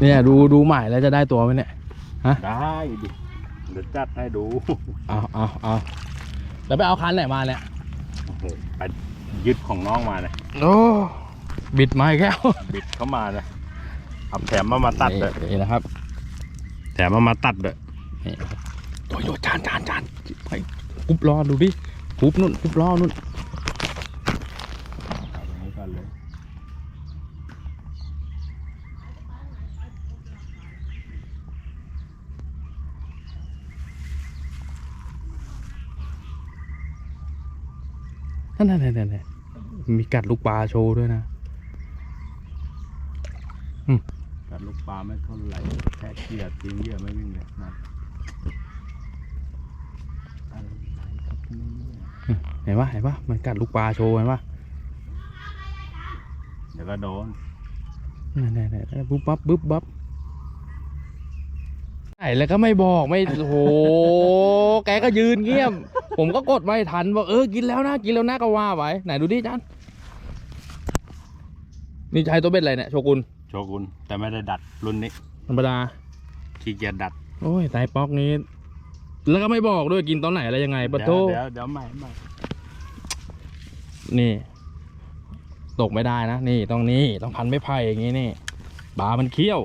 เนี่ยดูดูหมายแล้วจะได้ตัวไหมเนี่ยได้ดิเดี๋ยวจัดให้ดูเอาเอาเอาแล้วไปเอาคันไหนมาเนี่ยโอ้โหไปยึดของน้องมาเลยโอ้บิดไม้แก้วบิดเข้ามาเลยเอาแถมมามาตัดเลยนี่นะครับ แถมมามาตัดเลยนี่ครับโยโย่จานจานจานไปกุบล้อดูดิกุบนู่นกุบล้อนู่น เอาตรงนี้ก่อนเลย นั่นนั่นนั่นนั่นมีกัดลูกปลาโชว์ด้วยนะกัดลูกปลาไม่เท่าไหร่แค่เกียร์ทิ้งเหยื่อไม่วิ่งเลยนะอะไรครับเนี่ยเห็นปะเห็นปะมันกัดลูกปลาโชว์เห็นปะเดี๋ยวก็โดนนั่นนั่นนั่นปุ๊บปั๊บปุ๊บปั๊บ ไหนแล้วก็ไม่บอกไม่โอ้โหแกก็ยืนเงียบ ผมก็กดไม่ทันบอกเออกินแล้วนะกินแล้วนะก็ว่าไว้ไหนดูดิจานนี่ใช้ตัวเบ็ดอะไรเนี่ยโชกุนโชกุนแต่ไม่ได้ดัดรุ่นนี้ธรรมดาขี้เกียจดัด โอ้ยไตป๊อกนี้ แล้วก็ไม่บอกด้วยกินตอนไหนอะไรยังไงปะโตเดี๋ยวเดี๋ยวเดี๋ยวใหม่ใหม่นี่ ตกไม่ได้นะ นี่ต้องนี่ต้องพันไม่ไผ่อย่างงี้นี่ปลามันเคี้ยว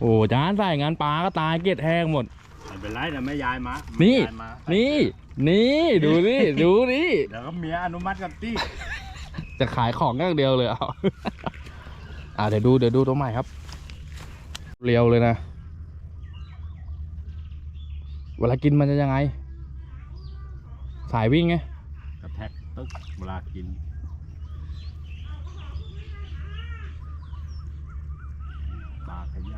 โอ้จานใส่งานปลาก็ตายเกล็ดแห้งหมดไม่เป็นไรเดี๋ยวไม่ยายมานี่นี่ยายมานี่ นี่ ดูนี่ ดูนี่เดี๋ยวก็เมียอนุมัติกับตี้ จะขายของอย่างเดียวเลยเอาอ่าเดี๋ยวดู เดี๋ยวดูตัวใหม่ครับ เรียวเลยนะ เวลากินมันจะยังไง สายวิ่งไง กระแทกตึ๊กเวลากินปลาขยับ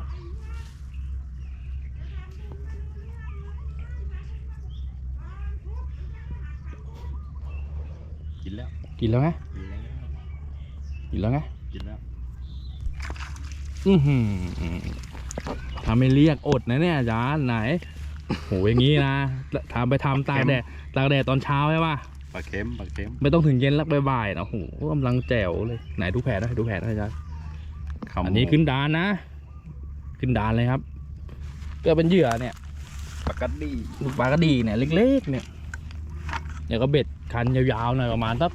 กินแล้ว กินแล้วไงกินแล้วกินแล้วไงกินแล้ว อือหือทำไม่เรียกอดนะเนี่ยอาจารย์ไหนโหอย่างงี้นะทำไปทำตากแดดตากแดดตอนเช้าใช่ป่ะปลาเค็มปลาเค็มไม่ต้องถึงเย็นแล้วบ่ายๆนะโอ้โหกำลังแจ๋วเลยไหนดูแผนหนะดูแผนหนะอาจารย์ขโมยอันนี้ขึ้นดานนะ ขึ้นดานเลยครับก็เป็นเหยื่อเนี่ยปลากระดีลูกปลากระดีเนี่ยเล็ก ๆ เนี่ยเดี๋ยวก็เบ็ดคันยาวๆหน่อยประมาณสัก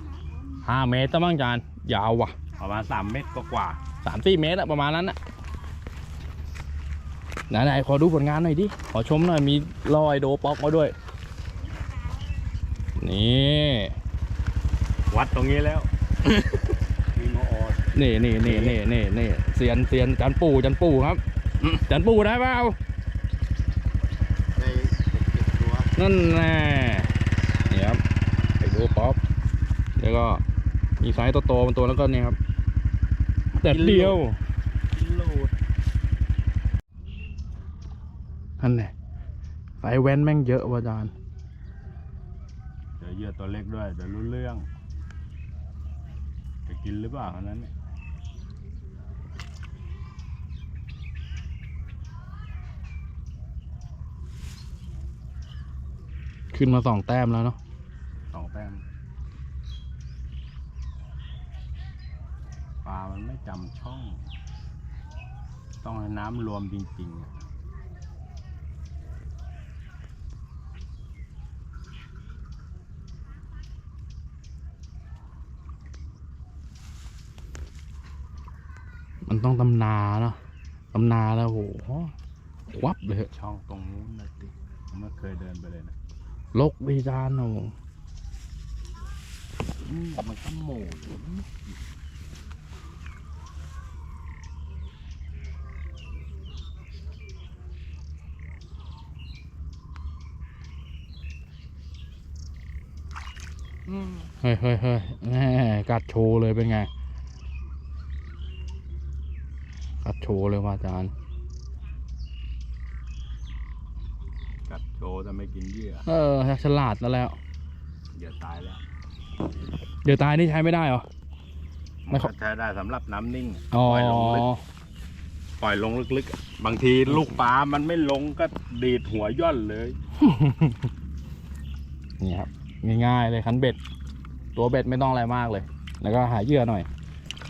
ห้าเมตรตั้งบ้างจานยาวว่ะ ประมาณสามเม็ดกว่าสามสี่เมตรอะประมาณนั้นอะไหนๆขอดูผลงานหน่อยดิ ขอชมหน่อยมีรอยโดป๊อกมาด้วย นี่ๆวัดตรงนี้แล้ว มีโมออดนี่นี่นี่นี่นี่นี่เสียนเสียนจันปู่จันปู่ครับ จันปู่ได้เปล่าได้เก็บตัวนั่นแน่นี่ครับไปดูป๊อปแล้วก็มีไซส์โตๆเป็นตัวแล้วก็เนี่ยครับแต่เดียวโลดนั่นแหละไซส์แว้นแม่งเยอะว่ะอาจารย์เดี๋ยวเหยื่อตัวเล็กด้วยเดี๋ยวรู้เรื่อง จะกินหรือเปล่าอันนั้นเนี่ย ขึ้นมาสองแต้มแล้วเนาะสองแต้มปลามันไม่จำช่อง ต้องให้น้ำรวมจริงๆอะมันต้องตำนาเนาะตำนาแล้วโหวับเลย ช่องตรงนู้นนะติผมไม่เคยเดินไปเลยนะ ลกดีจานโอ้อืมมันก็โหมดอืมเฮ้ยเฮ้ยเฮ้ยแม่กัดโชว์เลยเป็นไง กัดโชว์เลยว่ะอาจารย์ กัด โชว์แต่ไม่กินเหยื่อเออฉลาดแล้วแล้วเหยื่อตายแล้วเดี๋ยวตายนี่ใช้ไม่ได้เหรอ ไม่มันขอก็ใช้ได้สำหรับน้ำนิ่งอ๋อปล่อยลงลึกปล่อยลงลึกๆ บางทีลูกปลามันไม่ลงก็ดีดหัวย่อนเลย นี่ครับง่ายๆเลยคันเบ็ด ตัวเบ็ดไม่ต้องอะไรมากเลย แล้วก็หาเหยื่อหน่อย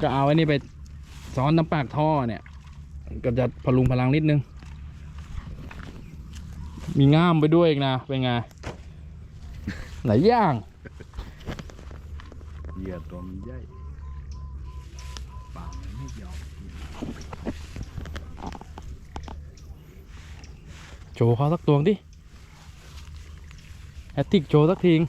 ก็เอาไอ้นี่ไปซ้อนน้ำปากท่อเนี่ย ก็จะพลุงพลังนิดนึง มีง่ามไปด้วยอีกนะ เป็นไง หลายอย่าง เหยื่อตัวมันใหญ่ปลามันไม่ยอมโชว์เขาสักตัวดิแอตติกโชว์สักทีง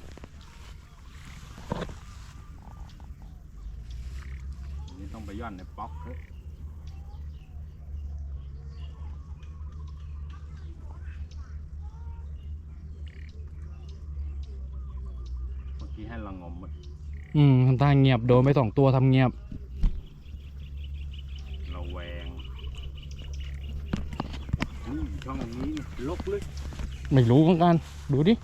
นี่ต้องไปย่อนในป๊อกเฮ้ย เมื่อกี้ให้ระงมหมดอืมทำตาเงียบโดนไปสองตัวทำเงียบ ระแวงอุ้ยช่องนี้นี่ลกลึกไม่รู้เหมือนกัน ดูดิเ